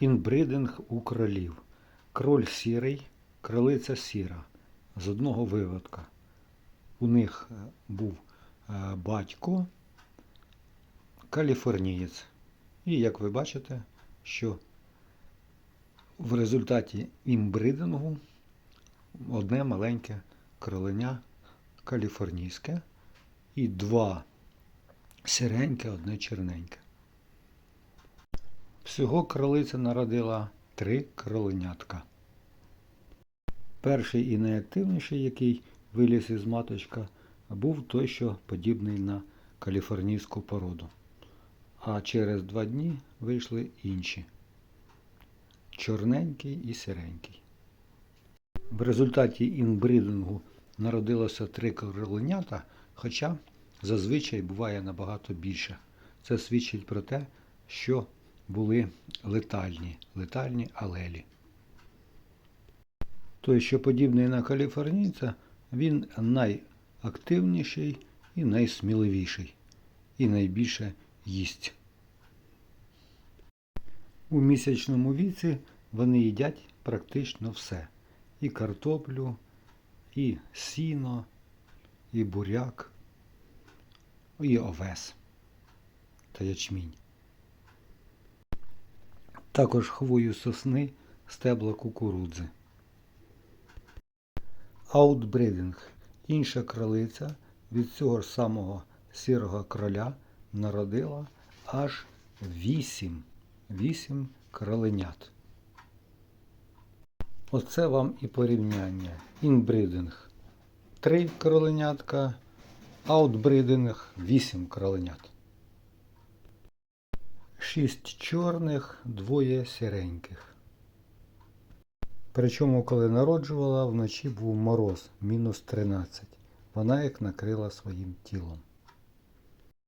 Інбридинг у кролів. Кроль сірий, кролиця сіра. З одного виводка. У них е, був е, батько каліфорнієць. І як ви бачите, що в результаті імбридингу одне маленьке кроленя каліфорнійське і два сіреньке, одне чорненьке. Всього кролиця народила три кроленятка. Перший і найактивніший, який виліз із маточка, був той, що подібний на каліфорнійську породу. А через два дні вийшли інші чорненький і сіренький. В результаті інбридингу народилося три кроленята, хоча зазвичай буває набагато більше. Це свідчить про те, що були летальні, летальні алелі. Той, що подібний на каліфорнійця, він найактивніший і найсміливіший, і найбільше їсть. У місячному віці вони їдять практично все. І картоплю, і сіно, і буряк, і овес та ячмінь. Також хвою сосни, стебла кукурудзи. Аутбридинг. Інша кролиця від цього ж самого сірого кроля народила аж вісім, вісім кроленят. Оце вам і порівняння. Інбридинг 3 кроленятка, аутбридинг 8 кроленят. Шість чорних, двоє сіреньких. Причому, коли народжувала, вночі був мороз мінус 13. Вона їх накрила своїм тілом.